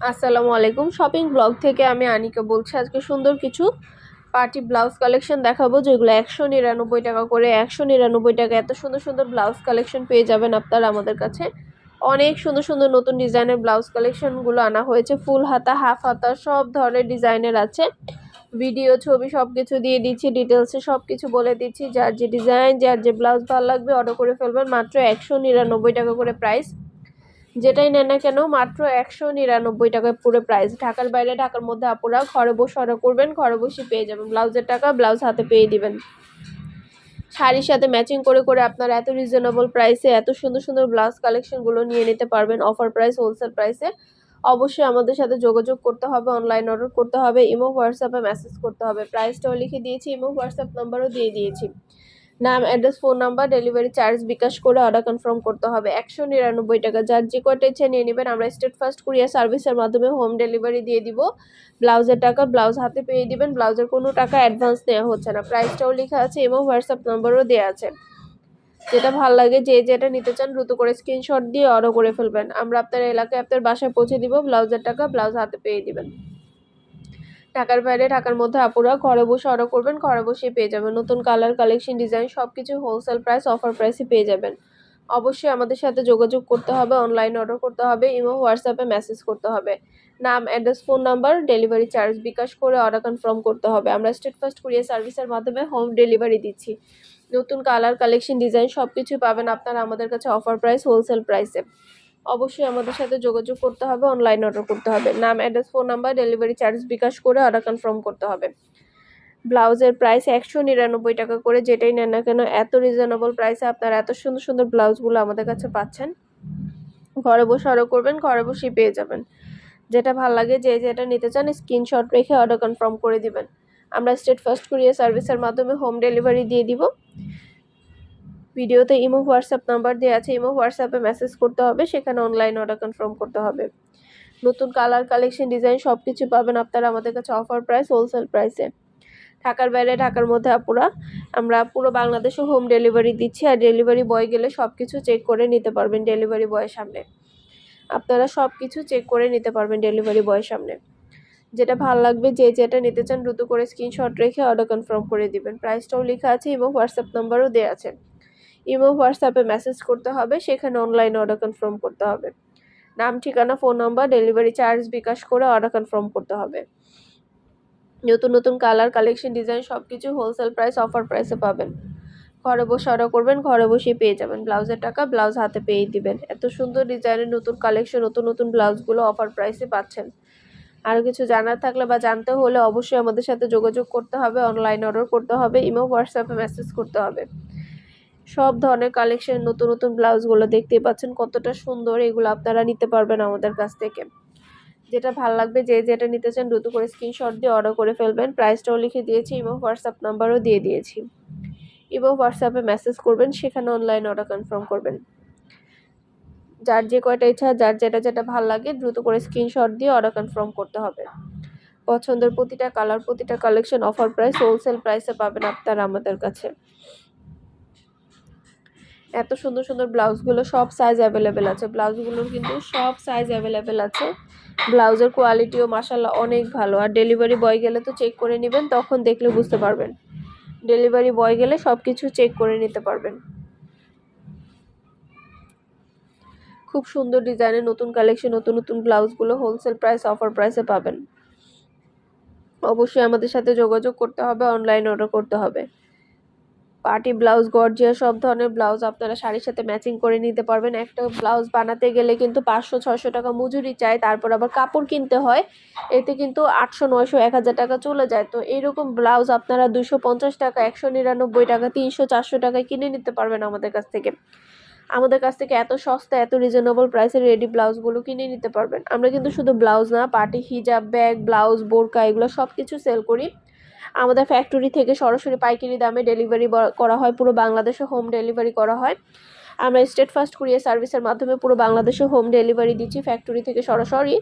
আসসালামু আলাইকুম। Shopping blog থেকে আমি আনিকা বলছি, আজকে সুন্দর কিছু পার্টি ব্লাউজ কালেকশন দেখাবো, যেগুলো একশো নিরানব্বই টাকা করে, একশো নিরানব্বই টাকা, এত সুন্দর সুন্দর ব্লাউজ কালেকশন পেয়ে যাবেন আপনারা আমাদের কাছে। অনেক সুন্দর সুন্দর নতুন ডিজাইনের ব্লাউজ কালেকশনগুলো আনা হয়েছে, ফুল হাতা হাফ হাতা, সব ধরনের ডিজাইনের আছে। ভিডিও ছবি সব কিছু দিয়ে দিচ্ছি ডিটেলসে সব কিছু বলে দিচ্ছি। যার যে ডিজাইন যার যে ব্লাউজ ভালো লাগবে অর্ডার করে ফেলবেন। মাত্র একশো নিরানব্বই টাকা করে প্রাইস যেটাই নেন না কেন, মাত্র একশো নিরানব্বই টাকায় পুরো প্রাইস ঢাকার বাইরে, ঢাকার মধ্যে আপুরা ঘরে বসে অর্ডার করবেন, ঘরে বসে পেয়ে যাবেন। ব্লাউজের টাকা ব্লাউজ হাতে পেয়ে দিবেন। শাড়ির সাথে ম্যাচিং করে করে আপনারা এত রিজনেবল প্রাইসে এত সুন্দর সুন্দর ব্লাউজ কালেকশনগুলো নিয়ে নিতে পারবেন অফার প্রাইস হোলসেল প্রাইসে অবশ্যই আমাদের সাথে যোগাযোগ করতে হবে অনলাইন অর্ডার করতে হবে ইমো হোয়াটসঅ্যাপে মেসেজ করতে হবে। প্রাইসটাও লিখে দিয়েছি ইমো হোয়াটসঅ্যাপ নাম্বারও দিয়ে দিয়েছি। নাম, address, phone number, delivery charge bKash করে অর্ডার কনফার্ম করতে হবে। একশো নিরানব্বই টাকা। যার যে কয়টা ইচ্ছে নিয়ে নেবেন, আমরা স্টেট ফার্স্ট কুরিয়ার সার্ভিসের মাধ্যমে হোম ডেলিভারি দিয়ে দিব। ব্লাউজের টাকা ব্লাউজ হাতে পেয়ে দিবেন। ব্লাউজের কোনো টাকা অ্যাডভান্স নেওয়া হচ্ছে না। প্রাইসটাও লেখা আছে এবং হোয়াটসঅ্যাপ নাম্বারও দেওয়া আছে। যেটা ভালো লাগে, যে যেটা নিতে চান, দ্রুত করে স্ক্রিনশট দিয়ে অর্ডার করে ফেলবেন। আমরা আপনার এলাকায় আপনার বাসায় পৌঁছে দিব। ব্লাউজের টাকা ব্লাউজ হাতে পেয়ে দিবেন। ঢাকার বাইরে, ঢাকার মধ্যে আপুরা ঘরে বসে অর্ডার করবেন, ঘরে বসেই পেয়ে যাবেন। নতুন কালার কালেকশন ডিজাইন সব কিছু হোলসেল প্রাইস অফার প্রাইসে পেয়ে যাবেন। অবশ্যই আমাদের সাথে যোগাযোগ করতে হবে অনলাইন অর্ডার করতে হবে, ইমো, হোয়াটসঅ্যাপে মেসেজ করতে হবে। নাম address phone number delivery charge bKash করে অর্ডার কনফার্ম করতে হবে। আমরা স্টেট ফার্স্ট কুরিয়ার সার্ভিসের মাধ্যমে হোম ডেলিভারি দিচ্ছি। নতুন কালার কালেকশন ডিজাইন সব কিছুই পাবেন আপনারা আমাদের কাছে অফার প্রাইস হোলসেল প্রাইসে অবশ্যই আমাদের সাথে যোগাযোগ করতে হবে অনলাইন অর্ডার করতে হবে। নাম address phone number delivery charge bKash করে অর্ডার কনফার্ম করতে হবে। ব্লাউজের প্রাইস একশো নিরানব্বই টাকা করে, যেটাই নেন না কেন, এত রিজনেবল প্রাইসে আপনারা এত সুন্দর সুন্দর ব্লাউজগুলো আমাদের কাছে পাচ্ছেন। ঘরে বসে অর্ডার করবেন, ঘরে বসেই পেয়ে যাবেন। যেটা ভালো লাগে, যে যেটা নিতে চান স্ক্রিনশট রেখে অর্ডার কনফার্ম করে দিবেন। আমরা স্টেট ফার্স্ট কুরিয়ার সার্ভিসের মাধ্যমে হোম ডেলিভারি দিয়ে দিব। ভিডিওতে ইমো, হোয়াটসঅ্যাপ নাম্বার দেওয়া আছে, ইমো, হোয়াটসঅ্যাপে মেসেজ করতে হবে, সেখানে অনলাইন অর্ডার কনফার্ম করতে হবে। নতুন কালার কালেকশন ডিজাইন সব কিছু পাবেন আপনারা আমাদের কাছে অফার প্রাইস হোলসেল প্রাইসে ঢাকার বাইরে, ঢাকার মধ্যে আপুরা, আমরা পুরো বাংলাদেশে হোম ডেলিভারি দিচ্ছি আর ডেলিভারি বয় গেলে সব কিছু চেক করে নিতে পারবেন ডেলিভারি বয়ের সামনে। আপনারা সব কিছু চেক করে নিতে পারবেন ডেলিভারি বয়ের সামনে। যেটা ভালো লাগবে, যে যেটা নিতে চান দ্রুত করে স্ক্রিনশট রেখে অর্ডার কনফার্ম করে দিবেন। প্রাইসটাও লেখা আছে এবং হোয়াটসঅ্যাপ নাম্বারও দেওয়া আছে। ইমো, হোয়াটসঅ্যাপে মেসেজ করতে হবে, সেখানে অনলাইন অর্ডার কনফার্ম করতে হবে। নাম, ঠিকানা phone number delivery charge bKash করে অর্ডার কনফার্ম করতে হবে। নতুন নতুন কালার কালেকশন ডিজাইন সব কিছু হোলসেল প্রাইস অফার প্রাইসে পাবেন। ঘরে বসে অর্ডার করবেন, ঘরে বসেই পেয়ে যাবেন। ব্লাউজের টাকা, ব্লাউজ হাতে পেয়ে দিবেন। এত সুন্দর ডিজাইনের নতুন কালেকশন নতুন নতুন ব্লাউজগুলো অফার প্রাইসে পাচ্ছেন। আরও কিছু জানার থাকলে বা জানতে হলে অবশ্যই আমাদের সাথে যোগাযোগ করতে হবে অনলাইন অর্ডার করতে হবে, ইমো, হোয়াটসঅ্যাপে মেসেজ করতে হবে। সব ধরনের কালেকশন নতুন নতুন ব্লাউজগুলো দেখতেই পাচ্ছেন কতটা সুন্দর। এগুলো আপনারা নিতে পারবেন আমাদের কাছ থেকে। যেটা ভালো লাগবে, যে যেটা নিতে চান দ্রুত করে স্ক্রিনশট দিয়ে অর্ডার করে ফেলবেন। প্রাইসটাও লিখে দিয়েছি, এবং হোয়াটসঅ্যাপ নাম্বারও দিয়ে দিয়েছি। এবং হোয়াটসঅ্যাপে মেসেজ করবেন, সেখানে অনলাইন অর্ডার কনফার্ম করবেন। যার যে কয়টা ইচ্ছা, যার যেটা যেটা ভালো লাগে, দ্রুত করে স্ক্রিনশট দিয়ে অর্ডার কনফার্ম করতে হবে। পছন্দের প্রতিটা কালার প্রতিটা কালেকশন অফার প্রাইস হোলসেল প্রাইসে পাবেন আপনারা আমাদের কাছে। এত সুন্দর সুন্দর ব্লাউজগুলো সব সাইজ অ্যাভেলেবেল আছে। ব্লাউজগুলোর কিন্তু সব সাইজ অ্যাভেলেবেল আছে। ব্লাউজের কোয়ালিটিও মাসাল্লাহ অনেক ভালো। আর ডেলিভারি বয় গেলে তো চেক করে নেবেন, তখন দেখলে বুঝতে পারবেন। ডেলিভারি বয় গেলে সব কিছু চেক করে নিতে পারবেন। খুব সুন্দর ডিজাইনের নতুন কালেকশন নতুন নতুন ব্লাউজগুলো হোলসেল প্রাইস অফার প্রাইসে পাবেন। অবশ্যই আমাদের সাথে যোগাযোগ করতে হবে অনলাইন অর্ডার করতে হবে। পার্টি ব্লাউজ গর্জিয়া সব ধরনের ব্লাউজ আপনারা শাড়ির সাথে ম্যাচিং করে নিতে পারবেন। একটা ব্লাউজ বানাতে গেলে কিন্তু পাঁচশো, ছয়শো টাকা মজুরি চাই, তারপর আবার কাপড় কিনতে হয়, এতে কিন্তু আটশো, নয়শো, এক হাজার টাকা চলে যায়। তো এইরকম ব্লাউজ আপনারা দুশো পঞ্চাশ টাকা, একশো নিরানব্বই টাকা, তিনশো, চারশো টাকায় কিনে নিতে পারবেন আমাদের কাছ থেকে। আমাদের কাছ থেকে এত সস্তা, এত রিজনেবল প্রাইসের রেডি ব্লাউজগুলো কিনে নিতে পারবেন। আমরা কিন্তু শুধু ব্লাউজ না, পার্টি হিজাব, ব্যাগ, ব্লাউজ, বোরকা, এগুলো সব কিছু সেল করি। আমাদের ফ্যাক্টরি থেকে সরাসরি পাইকারি দামে ডেলিভারি করা হয়, পুরো বাংলাদেশে হোম ডেলিভারি করা হয়। আমরা স্টেট ফার্স্ট কুরিয়ার সার্ভিসের মাধ্যমে পুরো বাংলাদেশে হোম ডেলিভারি দিচ্ছি ফ্যাক্টরি থেকে সরাসরি।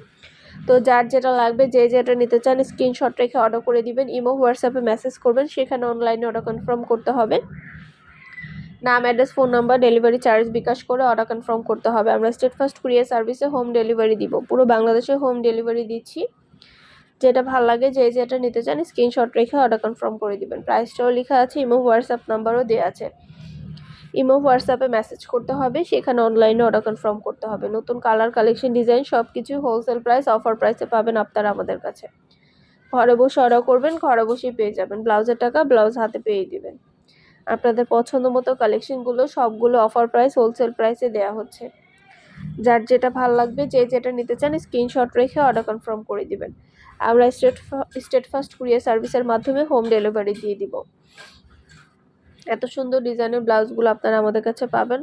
তো যার যেটা লাগবে, যে যেটা নিতে চান স্ক্রিনশট রেখে অর্ডার করে দিবেন ইমো হোয়াটসঅ্যাপে মেসেজ করবেন, সেখানে অনলাইনে অর্ডার কনফার্ম করতে হবে। নাম address phone number delivery charge bKash করে অর্ডার কনফার্ম করতে হবে। আমরা স্টেট ফার্স্ট কুরিয়ার সার্ভিসে হোম ডেলিভারি দিব। পুরো বাংলাদেশে হোম ডেলিভারি দিচ্ছি। যেটা ভালো লাগে, যে যেটা নিতে চান স্ক্রিনশট রেখে অর্ডার কনফার্ম করে দিবেন। প্রাইসটাও লেখা আছে ইমো হোয়াটসঅ্যাপ নাম্বারও দেওয়া আছে। ইমো হোয়াটসঅ্যাপে মেসেজ করতে হবে, সেখানে অনলাইনে অর্ডার কনফার্ম করতে হবে। নতুন কালার কালেকশন ডিজাইন সব কিছু হোলসেল প্রাইস অফার প্রাইসে পাবেন আপনারা আমাদের কাছে। ঘরে বসে অর্ডার করবেন, ঘরে বসেই পেয়ে যাবেন। ব্লাউজের টাকা ব্লাউজ হাতে পেয়ে দিবেন। আপনাদের পছন্দ মতো কালেকশনগুলো সবগুলো অফার প্রাইস হোলসেল প্রাইসে দেওয়া হচ্ছে। যার যেটা ভালো লাগবে, যে যেটা নিতে চান স্ক্রিনশট রেখে অর্ডার কনফার্ম করে দিবেন। আমরা স্টেট স্টেট ফার্স্ট কুরিয়ার সার্ভিসের মাধ্যমে হোম ডেলিভারি দিয়ে দিব। এত সুন্দর ডিজাইনের ব্লাউজগুলো আপনারা আমাদের কাছে পাবেন।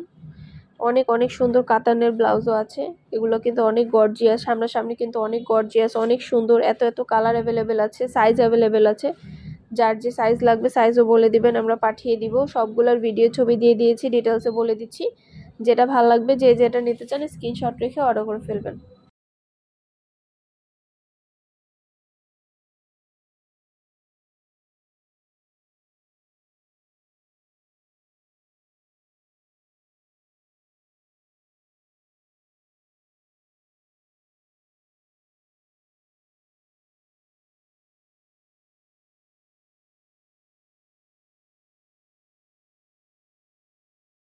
অনেক অনেক সুন্দর কাতানের ব্লাউজও আছে। এগুলো কিন্তু অনেক গর্জিয়াস সামনাসামনি কিন্তু অনেক গর্জিয়াস অনেক সুন্দর। এত এত কালার অ্যাভেলেবেল আছে সাইজ অ্যাভেলেবেল আছে। যার যে সাইজ লাগবে সাইজও বলে দিবেন, আমরা পাঠিয়ে দিব। সবগুলোর ভিডিও ছবি দিয়ে দিয়েছি ডিটেলসে বলে দিচ্ছি। যেটা ভালো লাগবে, যে যেটা নিতে চান স্ক্রিনশট রেখে অর্ডার করে ফেলবেন।